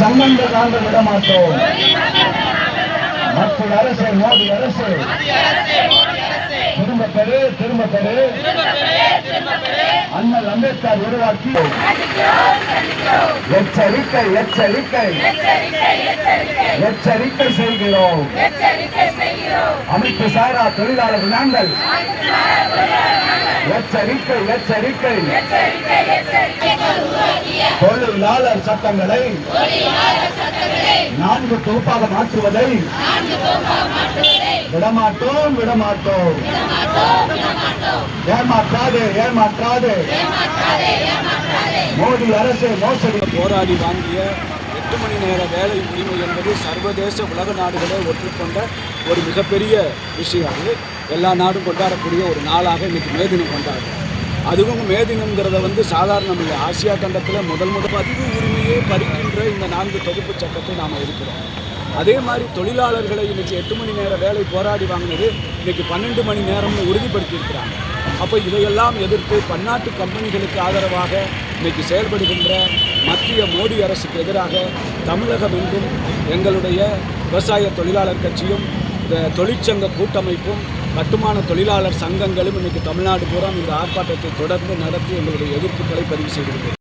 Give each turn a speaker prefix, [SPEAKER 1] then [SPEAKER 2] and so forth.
[SPEAKER 1] தாங்க தாங்க விட மாட்டோம் மத்திய அரசு மோடி அரசு. திரும்ப பெறு திரும்ப பெறு அண்ணல் அம்பேத்கர் உருவாக்கி. எச்சரிக்கை எச்சரிக்கை. எச்சரிக்கை செய்கிறோம். அமைப்பு சாரா தொழிலாளர்கள் நாங்கள். எச்சரிக்கை எச்சரிக்கை. தொழிலாளர் சட்டங்களை நான்கு தொகுப்பாக மாற்றுவதை விடமாட்டோம் விடமாட்டோம். ஏமாற்றாதே ஏமாற்றாதே. மோடி அரசு மோசடி.
[SPEAKER 2] போராடி வாங்கிய எட்டு மணி நேர வேலை உரிமை என்பது சர்வதேச உலக நாடுகளை ஒற்றுக்கொண்ட ஒரு மிகப்பெரிய விஷயம் அது. எல்லா நாடும் கொண்டாடக்கூடிய ஒரு நாளாக இன்றைக்கு மே தினம் கொண்டாடுறோம். அதுவும் மே தினங்கிறத வந்து சாதாரணம் இல்லை ஆசியா கண்டத்தில் முதல் முதல் பதிவு உரிமையே பறிக்கின்ற இந்த நான்கு தொகுப்பு சட்டத்தை நாம் இருக்கிறோம் அதே மாதிரி தொழிலாளர்களை இன்றைக்கி எட்டு மணி நேர வேலை போராடி வாங்கினது இன்றைக்கி பன்னெண்டு மணி நேரம்னு உறுதிப்படுத்தியிருக்கிறாங்க. அப்போ இதையெல்லாம் எதிர்த்து பன்னாட்டு கம்பெனிகளுக்கு ஆதரவாக இன்னைக்கு செயல்படுகின்ற மத்திய மோடி அரசுக்கு எதிராக தமிழகம் எங்கும் எங்களுடைய விவசாய தொழிலாளர் கட்சியும் தொழிற்சங்க கூட்டமைப்பும் கட்டுமான தொழிலாளர் சங்கங்களும் இன்னைக்கு தமிழ்நாடு பூரா இந்த ஆர்ப்பாட்டத்தை தொடர்ந்து நடத்தி எங்களுடைய எதிர்ப்புகளை பதிவு செய்திருக்கிறோம்